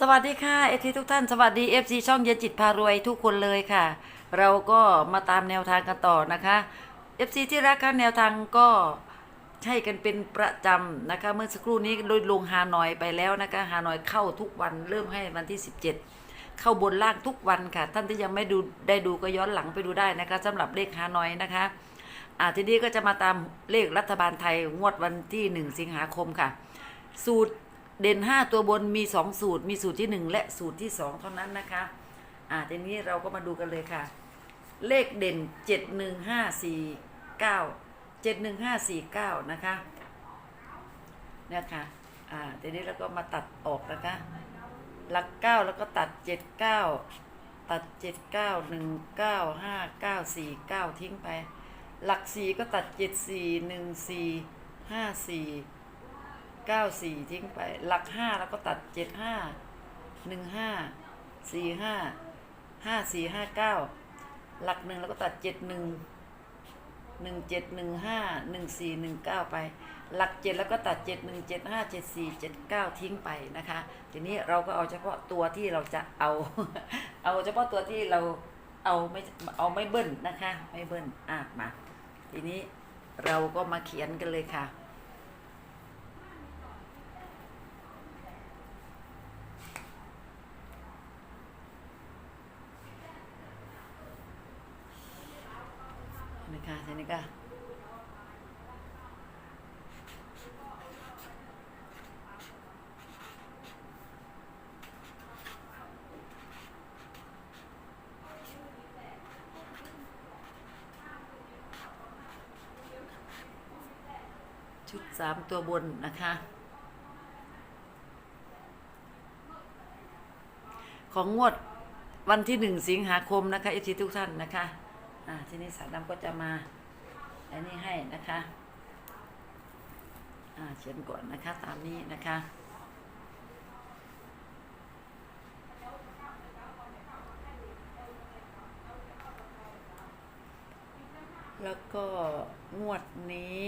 สวัสดีค่ะเอทีทุกท่านสวัสดีเอฟซีช่องเย็นจิตพารวยทุกคนเลยค่ะ เราก็มาตามแนวทางกันต่อนะคะเอฟซีที่รักค่ะแนวทางก็ให้กันเป็นประจำนะคะ เมื่อสักครู่นี้โดยลงฮานอยไปแล้วนะคะฮานอยเข้าทุกวันเริ่มให้วันที่ 17 เข้าบนล่างทุกวันค่ะ ท่านที่ยังไม่ดูได้ดูก็ย้อนหลังไปดูได้นะคะสำหรับเลขฮานอยนะคะอ่าทีนี้ก็จะมาตามเลขรัฐบาลไทยงวดวันที่ 1 สิงหาคมค่ะ สูตร เด่น 5 ตัวบนมี 2 สูตร มีสูตรที่ 1 และสูตรที่ 2 เท่านั้นนะคะ อ่าทีนี้เราก็มาดูกันเลยค่ะ เลขเด่น 7 1 5 4 9 7 1 5 4 9 นะคะเนี่ยค่ะ อ่าทีนี้เราก็มาตัดออกนะคะ หลัก 9 แล้วก็ตัด 7 9 ตัด 7 9 1 9 5 9 4 9 ทิ้งไป หลัก 4 ก็ตัด 7 4 1 เก้าสี่ทิ้งไป หลักห้าแล้วก็ตัดเจ็ดห้าหนึ่งห้าสี่ห้าห้าสี่ห้าเก้าหลักหนึ่งแล้วก็ตัดเจ็ดหนึ่งหนึ่งเจ็ดหนึ่งห้าหนึ่งสี่หนึ่งเก้าไป หลักเจ็ดแล้วก็ตัดเจ็ดหนึ่งเจ็ดห้าเจ็ดสี่เจ็ดเก้าทิ้งไปนะคะ ทีนี้เราก็เอาเฉพาะตัวที่เราจะเอา เอาเฉพาะตัวที่เราเอาไม่เอาไม่เบิ้ลนะคะ ไม่เบิ้ลอะมา ทีนี้เราก็มาเขียนกันเลยค่ะ นี่ค่ะทีนี้ก็ชุดสามตัวบนนะคะของงวดวันที่หนึ่งสิงหาคมนะคะเอทีทุกท่านนะคะ อ่า ทีนี้สาวดำก็จะมา อันนี้ให้นะคะเขียนก่อนนะคะตามนี้นะคะแล้วก็งวดนี้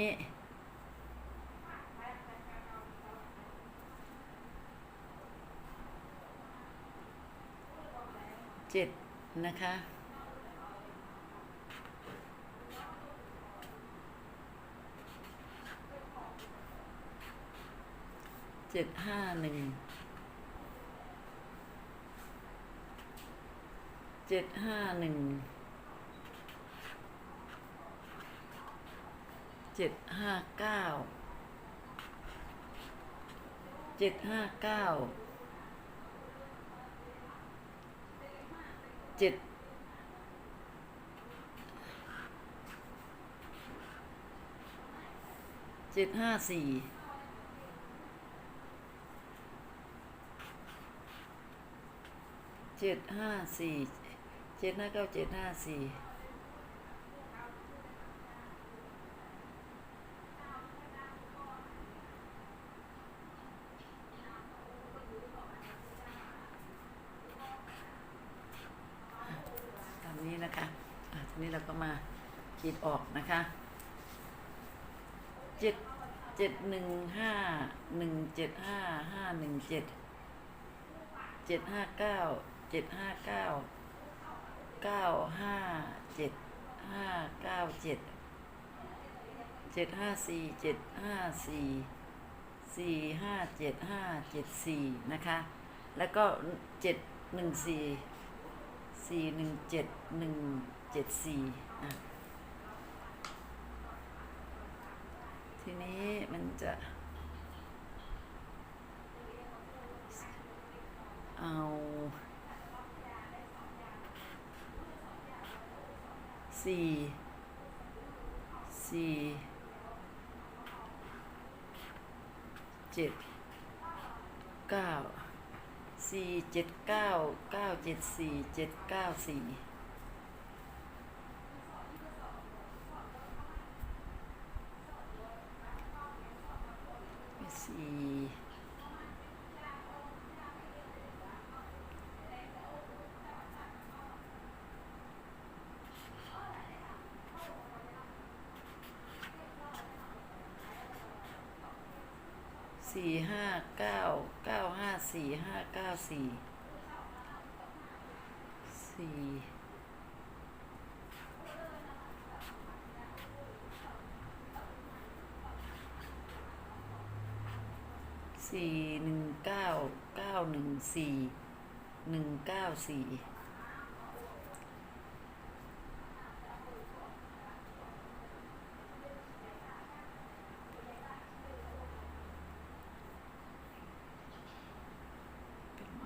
เจ็ดนะคะ จ็ดห้าหนึ่งเจ็ดห้าหนึ่งเจ็ดห้าเก้าเจ็ดห้าเก้าเจ็ดเจ็ดห้าสี่ เจ็ดห้าสี่เจ็ดห้าเก้าเจ็ดห้าสี่ตามนี้นะคะอะทีนี้เราก็มาขีดออกนะคะเจ็ดเจ็ดหนึ่งห้าหนึ่งเจ็ดห้าห้าหนึ่งเจ็ดเจ็ดห้าเก้า เจ็ดห้าเก้าเก้าห้าเจ็ดห้าเก้าเจ็ดเจ็ดห้าสี่เจ็ดห้าสี่สี่ห้าเจ็ดห้าเจ็ดสี่นะคะ แล้วก็เจ็ดหนึ่งสี่สี่หนึ่งเจ็ดหนึ่งเจ็ดสี่อะทีนี้มันจะเอา สี่สี่เจ็ดเก้าสี่เจ็ดเก้าเก้าเจ็ดสี่เจ็ดเก้าสี่สี่ สี่ห้าเก้าเก้าห้าสี่ห้าเก้าสี่สี่สี่หนึ่งเก้าเก้าหนึ่งสี่หนึ่งเก้าสี่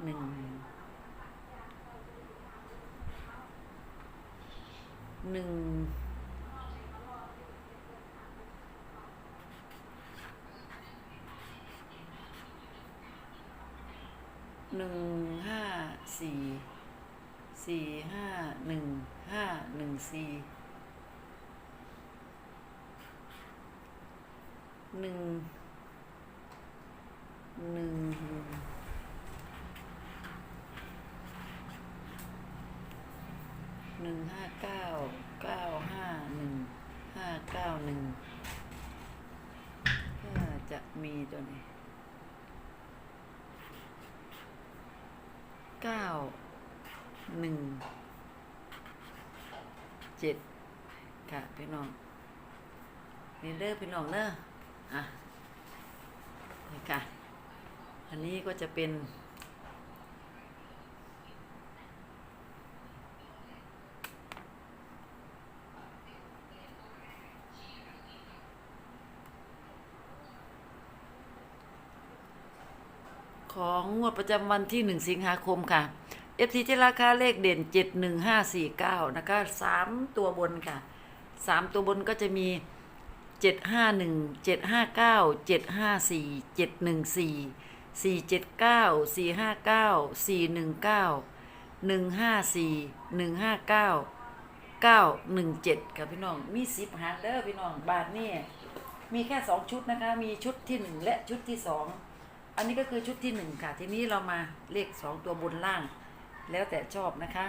หนึ่ง หนึ่งหนึ่งห้าสี่สี่ห้าหนึ่งห้าหนึ่งสี่หนึ่งหนึ่งหนึ่งห้าเก้า เก้าห้าหนึ่งห้าเก้าหนึ่งก็จะมีตัวนี้เก้าหนึ่งเจ็ดค่ะพี่น้องนี่เด้อพี่น้องเด้ออะนี่ค่ะ อันนี้ก็จะเป็น ของงวดประจำวันที่ 1 สิงหาคมค่ะ FT ที่ราคาเลขเด่น 71549 นะคะ 3 ตัวบนค่ะ 3 ตัวบนก็จะมี 751 759 754 714 479 459 419 154 159 917ค่ะพี่น้อง มี10หางเด้อพี่น้อง บาทนี่มีแค่ 2 ชุดนะคะ มีชุดที่ 1 และชุดที่ 2 อันนี้ก็คือชุดที่หนึ่งค่ะ ทีนี้เรามาเลขสองตัวบนล่าง แล้วแต่ชอบนะคะ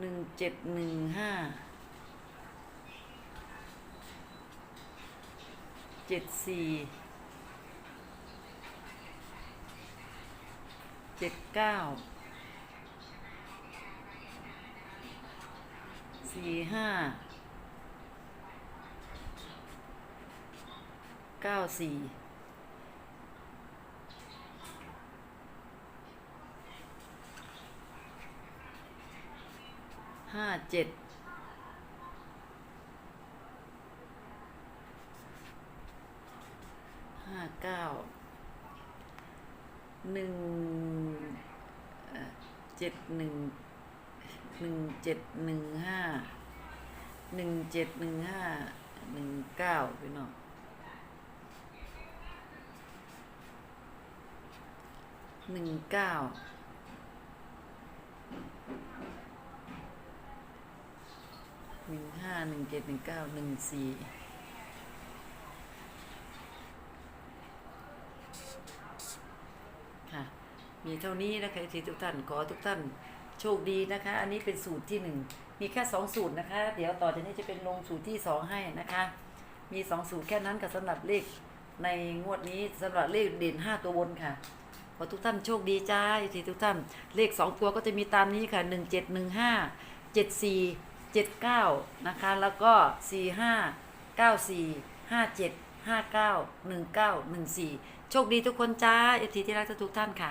หนึ่งเจ็ดหนึ่งห้าเจ็ดสี่เจ็ดเก้าสี่ห้าเก้าสี่ เจ็ดห้าเก้าหนึ่งเอ่อเจ็ดหนึ่งหนึ่งเจ็ดหนึ่งห้าหนึ่งเจ็ดหนึ่งห้าหนึ่งเก้าพี่น้องหนึ่งเก้า หนึ่งห้าหนึ่งเจ็ดหนึ่งเก้าหนึ่งสี่ค่ะ มีเท่านี้นะคะทีทุกท่านขอทุกท่านโชคดีนะคะ อันนี้เป็นสูตรที่หนึ่งมีแค่สองสูตรนะคะ เดี๋ยวต่อจากนี้จะเป็นลงสูตรที่สองให้นะคะ มีสองสูตรแค่นั้นกับสำหรับเลขในงวดนี้สำหรับเลขเด่นห้าตัวบนค่ะขอทุกท่านโชคดีจ้าทีทุกท่าน เลขสองตัวก็จะมีตามนี้ค่ะหนึ่งเจ็ดหนึ่งห้าเจ็ดสี่ เจ็ดเก้านะคะ แล้วก็สี่ห้าเก้าสี่ห้าเจ็ดห้าเก้าหนึ่งเก้าหนึ่งสี่โชคดีทุกคนจ้าเอทีที่รักทุกท่านค่ะ